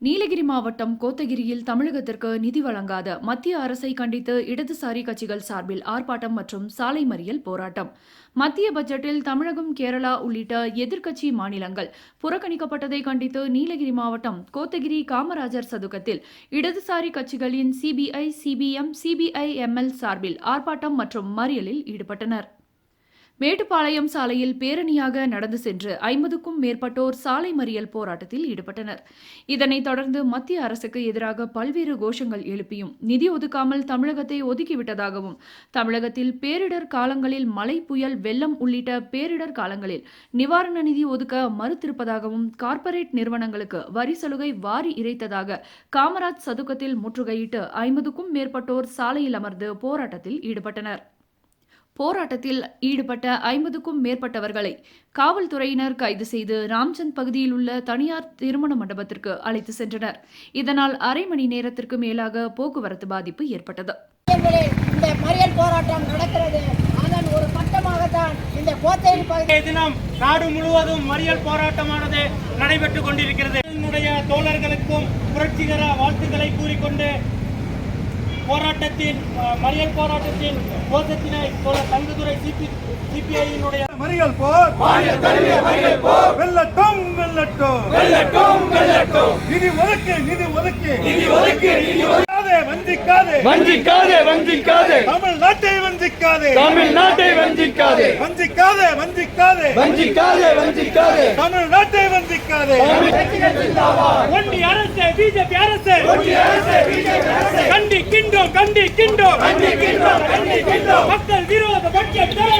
நீலகிரி மாவட்டம் கோத்தகிரியில் தமிழகத்திற்கு நிதி வழங்காத மத்திய அரசை கண்டித்து இடதுசாரி கட்சிகள் சார்பில் ஆர்ப்பாட்டம் மற்றும் சாலை மறியல் போராட்டம். மத்திய பட்ஜெட்டில் தமிழகம் கேரளா உள்ளிட்ட எதிர்க்கட்சி மாநிலங்கள் புறக்கணிக்கப்பட்டதை கண்டித்து நீலகிரி மாவட்டம் கோத்தகிரி காமராஜர் சதுக்கத்தில் இடதுசாரி கட்சிகளின் சிபிஐ சிபிஎம் சிபிஐஎம்எல் சார்பில் ஆர்ப்பாட்டம் மற்றும் மறியலில் ஈடுபட்டனர். மேட்டுப்பாளையம் சாலையில் பேரணியாக நடந்து சென்று ஐம்பதுக்கும் மேற்பட்டோர் சாலை மறியல் போராட்டத்தில் ஈடுபட்டனர். இதனைத் தொடர்ந்து மத்திய அரசுக்கு எதிராக பல்வேறு கோஷங்கள் எழுப்பியும் நிதி ஒதுக்காமல் தமிழகத்தை ஒதுக்கிவிட்டதாகவும் தமிழகத்தில் பேரிடர் காலங்களில் மழை புயல் வெள்ளம் உள்ளிட்ட பேரிடர் காலங்களில் நிவாரண நிதி ஒதுக்க மறுத்திருப்பதாகவும் கார்ப்பரேட் நிறுவனங்களுக்கு வரி சலுகை வாரி இறைத்ததாக காமராஜ் சதுக்கத்தில் முற்றுகையிட்டு ஐம்பதுக்கும் மேற்பட்டோர் சாலையில் அமர்ந்து போராட்டத்தில் ஈடுபட்டனர். போராட்டத்தில் ஈடுபட்ட ஐம்பதுக்கும் மேற்பட்டவர்களை காவல்துறையினர் கைது செய்து ராம்சந்த் பகுதியில் உள்ள தனியார் திருமண மண்டபத்திற்கு அழைத்து சென்றனர். இதனால் அரை மணி நேரத்திற்கு மேலாக போக்குவரத்து பாதிப்பு ஏற்பட்டது. இந்த மறியல் போராட்டம் நடக்கிறது. அதன் ஒரு கட்டமாகத்தான் இந்த கோத்தகிரி இன்றைய தினம் நாடு முழுவதும் மறியல் போராட்டமானது நடைபெற்றுக் கொண்டிருக்கிறது. என்னுடைய தோழர்களுக்கும் புரட்சிகர வாழ்த்துக்களை கூறிக்கொண்டு போராட்டத்தின் மறியல் போராட்டத்தின் கோஷத்தினை தோழர் தங்கதுரை சிபி சிபிஐயினுடைய மறியல் போர். வெல்லட்டும் வெல்லட்டும். வெல்லட்டும் வெல்லட்டும். நிதி ஒதுக்கு நிதி ஒதுக்கு. நிதி ஒதுக்கு நிதி வஞ்சிக்காதே வஞ்சிக்காதே. வஞ்சிக்காதே தமிழ்நாட்டை வஞ்சிக்காதே. தமிழ்நாட்டை வஞ்சிக்காதே. வஞ்சிக்காதே வஞ்சிக்காதே. வஞ்சிக்காதே வஞ்சிக்காதே. தமிழ்நாட்டை வஞ்சிக்காதே ஒன்றிய அரசு பிஜேபி அரசு. கண்டிக்கின்றோம் கண்டிக்கின்றோம். மக்கள் விரோத பட்ஜெட்டை.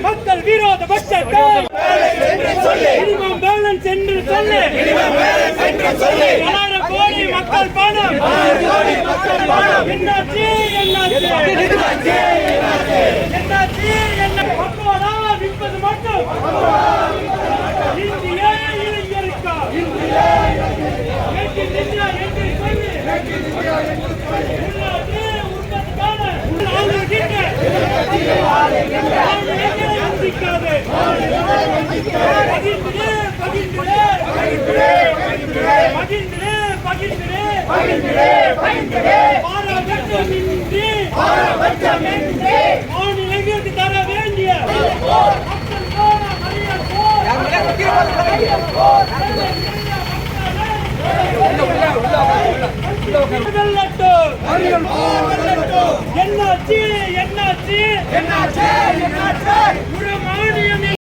மக்கள் விரோத பட்ஜெட்டை. மினிமம் பேலன்ஸ் என்று சொல்லு. பலாயிரம் கோடி மக்கள் பணம். என்னாச்சு என்னாச்சு? என்னாச்சு? சொல்லு. என்னாச்சு என்னாச்சு? என்னாச்சு என்னாச்சு?